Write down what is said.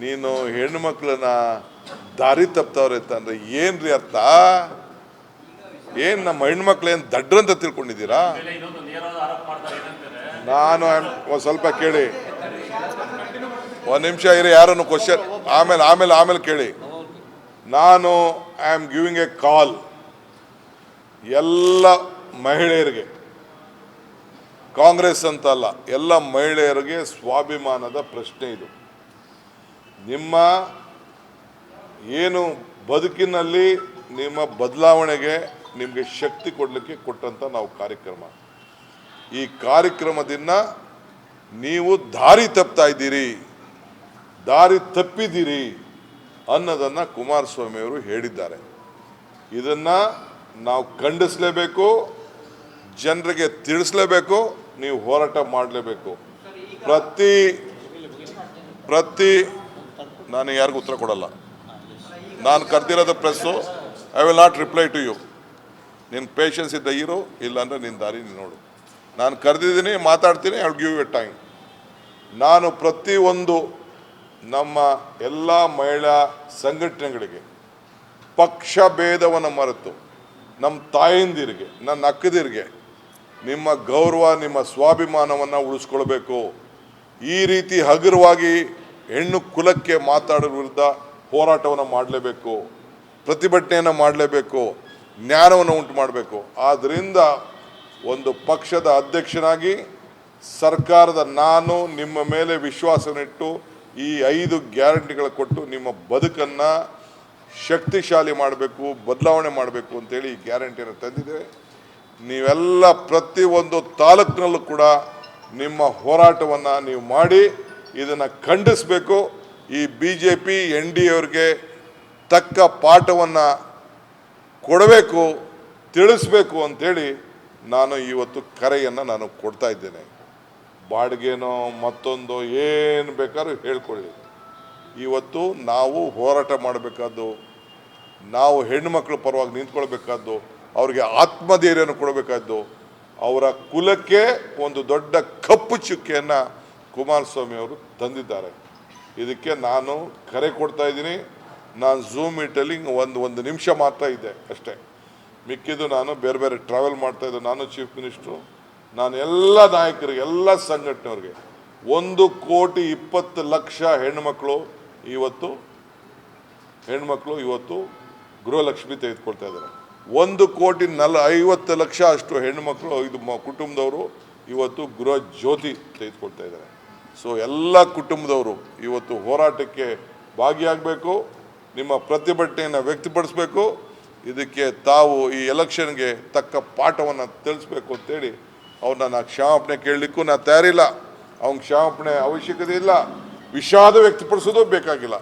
ನೀನು ಹೆಣ್ಣು ಮಕ್ಕಳನ್ನ ದಾರಿ ತಪ್ತವ್ರೆ ಅಂತಂದ್ರೆ ಏನ್ರಿ ಅರ್ಥ? ಏನ್ ನಮ್ಮ ಹೆಣ್ಮಕ್ಳು ಏನ್ ದಡ್ರಂತ ತಿಳ್ಕೊಂಡಿದ್ದೀರಾ? ನಾನು ಒಂದ್ ಸ್ವಲ್ಪ ಕೇಳಿ. ಒಂದ್ ನಿಮಿಷ ಇರಿ, ಯಾರನ್ನು ಕ್ವಶನ್ ಆಮೇಲೆ ಆಮೇಲೆ ಆಮೇಲೆ ಕೇಳಿ. ನಾನು I am giving a call ಎಲ್ಲ ಮಹಿಳೆಯರಿಗೆ. ಕಾಂಗ್ರೆಸ್ ಅಂತ ಅಲ್ಲ ಎಲ್ಲ ಮಹಿಳೆಯರಿಗೆ ಸ್ವಾಭಿಮಾನದ ಪ್ರಶ್ನೆ ಇದು. ನಿಮ್ಮ ಏನು ಬದುಕಿನಲ್ಲಿ ನಿಮ್ಮ ಬದಲಾವಣೆಗೆ ನಿಮಗೆ ಶಕ್ತಿ ಕೊಡಲಿಕ್ಕೆ ಕೊಟ್ಟಂತ ನಾವು ಕಾರ್ಯಕ್ರಮ. ಈ ಕಾರ್ಯಕ್ರಮದಿಂದ ನೀವು ದಾರಿ ತಪ್ತಾ ಇದ್ದೀರಿ. ದಾರಿ ತಪ್ಪಿದ್ದೀರಿ ಅನ್ನೋದನ್ನು ಕುಮಾರಸ್ವಾಮಿಯವರು ಹೇಳಿದ್ದಾರೆ. ಇದನ್ನ ನಾವು ಖಂಡಿಸಲೇಬೇಕು, ಜನರಿಗೆ ತಿಳಿಸ್ಲೇಬೇಕು, ನೀವು ಹೋರಾಟ ಮಾಡಲೇಬೇಕು. ಪ್ರತಿ ಪ್ರತಿ ನಾನು ಯಾರಿಗೂ ಉತ್ತರ ಕೊಡಲ್ಲ. ನಾನು ಕರೆದಿರೋದು press I will not reply to you ನಿನ್ನ ಪೇಷನ್ಸ್ ಇದ್ದ ಇರು, ಇಲ್ಲಾಂದರೆ ನಿನ್ನ ದಾರಿ ನೀನು ನೋಡು. ನಾನು ಕರೆದಿದ್ದೀನಿ, ಮಾತಾಡ್ತೀನಿ ಐ ಗಿವ್ ಯು ಟೈಮ್ ನಾನು ಪ್ರತಿಯೊಂದು ನಮ್ಮ ಎಲ್ಲ ಮಹಿಳಾ ಸಂಘಟನೆಗಳಿಗೆ ಪಕ್ಷ ಭೇದವನ್ನು ಮರೆತು ನಮ್ಮ ತಾಯಂದಿರಿಗೆ, ನನ್ನ ಅಕ್ಕದಿರಿಗೆ ನಿಮ್ಮ ಗೌರವ, ನಿಮ್ಮ ಸ್ವಾಭಿಮಾನವನ್ನು ಉಳಿಸ್ಕೊಳ್ಬೇಕು. ಈ ರೀತಿ ಹಗುರವಾಗಿ ಹೆಣ್ಣು ಕುಲಕ್ಕೆ ಮಾತಾಡೋ ವಿರುದ್ಧ ಹೋರಾಟವನ್ನು ಮಾಡಲೇಬೇಕು, ಪ್ರತಿಭಟನೆಯನ್ನು ಮಾಡಲೇಬೇಕು ಜ್ಞಾನವನ್ನು ಉಂಟು ಮಾಡಬೇಕು. ಆದ್ದರಿಂದ ಒಂದು ಪಕ್ಷದ ಅಧ್ಯಕ್ಷನಾಗಿ ಸರ್ಕಾರದ ನಾನು ನಿಮ್ಮ ಮೇಲೆ ವಿಶ್ವಾಸನಿಟ್ಟು ಈ ಐದು ಗ್ಯಾರಂಟಿಗಳ ಕೊಟ್ಟು ನಿಮ್ಮ ಬದುಕನ್ನು ಶಕ್ತಿಶಾಲಿ ಮಾಡಬೇಕು, ಬದಲಾವಣೆ ಮಾಡಬೇಕು ಅಂತೇಳಿ ಈ ಗ್ಯಾರಂಟಿಯನ್ನು ತಂದಿದ್ದೇವೆ. ನೀವೆಲ್ಲ ಪ್ರತಿಯೊಂದು ತಾಲೂಕಿನಲ್ಲೂ ಕೂಡ ನಿಮ್ಮ ಹೋರಾಟವನ್ನು ನೀವು ಮಾಡಿ ಇದನ್ನು ಖಂಡಿಸಬೇಕು. ಈ B J P N D ಅವ್ರಿಗೆ ತಕ್ಕ ಪಾಠವನ್ನು ಕೊಡಬೇಕು, ತಿಳಿಸ್ಬೇಕು ಅಂಥೇಳಿ ನಾನು ಇವತ್ತು ಕರೆಯನ್ನು ನಾನು ಕೊಡ್ತಾ ಇದ್ದೇನೆ. ಬಾಡಿಗೆನೋ ಮತ್ತೊಂದು ಏನು ಬೇಕಾದ್ರೂ ಹೇಳ್ಕೊಳ್ಳಿ. ಇವತ್ತು ನಾವು ಹೋರಾಟ ಮಾಡಬೇಕಾದ್ದು, ನಾವು ಹೆಣ್ಣುಮಕ್ಕಳ ಪರವಾಗಿ ನಿಂತ್ಕೊಳ್ಬೇಕಾದ್ದು, ಅವ್ರಿಗೆ ಆತ್ಮಧೈರ್ಯನ ಕೊಡಬೇಕಾದ್ದು, ಅವರ ಕುಲಕ್ಕೆ ಒಂದು ದೊಡ್ಡ ಕಪ್ಪು ಚುಕ್ಕೆಯನ್ನು ಕುಮಾರಸ್ವಾಮಿ ಅವರು ತಂದಿದ್ದಾರೆ. ಇದಕ್ಕೆ ನಾನು ಕರೆ ಕೊಡ್ತಾ ಇದ್ದೀನಿ. ನಾನು ಝೂಮ್ ಮೀಟಲ್ಲಿ ಒಂದು ಒಂದು ನಿಮಿಷ ಮಾತ್ರ ಇದೆ ಅಷ್ಟೇ. ಮಿಕ್ಕಿದ್ದು ನಾನು ಬೇರೆ ಬೇರೆ ಟ್ರಾವೆಲ್ ಮಾಡ್ತಾ ಇದ್ದೆ. ನಾನು ಚೀಫ್ ಮಿನಿಸ್ಟ್ರು ನಾನು ಎಲ್ಲ ನಾಯಕರಿಗೆ, ಎಲ್ಲ ಸಂಘಟನೆಯವ್ರಿಗೆ ಒಂದು ಕೋಟಿ ಇಪ್ಪತ್ತು ಲಕ್ಷ ಹೆಣ್ಮಕ್ಳು ಇವತ್ತು ಹೆಣ್ಮಕ್ಳು ಇವತ್ತು ಗೃಹಲಕ್ಷ್ಮಿ ತೆಗೆದುಕೊಳ್ತಾ ಇದ್ದಾರೆ. ಒಂದು ಕೋಟಿ ನಲ್, ಐವತ್ತು ಲಕ್ಷ ಅಷ್ಟು ಹೆಣ್ಮಕ್ಳು ಇದು ಕುಟುಂಬದವರು ಇವತ್ತು ಗೃಹ ಜ್ಯೋತಿ ತೆಗೆದುಕೊಳ್ತಾ ಇದ್ದಾರೆ. ಸೊ ಎಲ್ಲ ಕುಟುಂಬದವರು ಇವತ್ತು ಹೋರಾಟಕ್ಕೆ ಭಾಗಿಯಾಗಬೇಕು, ನಿಮ್ಮ ಪ್ರತಿಭಟನೆಯನ್ನು ವ್ಯಕ್ತಪಡಿಸಬೇಕು, ಇದಕ್ಕೆ ತಾವು ಈ ಎಲೆಕ್ಷನ್ಗೆ ತಕ್ಕ ಪಾಠವನ್ನು ತಿಳಿಸ್ಬೇಕು ಅಂತೇಳಿ ಅವ್ರನ್ನ ನಾ ಕ್ಷಮಾಪಣೆ ಕೇಳಲಿಕ್ಕೂ ನಾ ತಯಾರಿಲ್ಲ. ಅವ್ನ ಕ್ಷಮಾಪಣೆ ಅವಶ್ಯಕತೆ ಇಲ್ಲ. ವಿಷಾದ ವ್ಯಕ್ತಪಡಿಸೋದು ಬೇಕಾಗಿಲ್ಲ.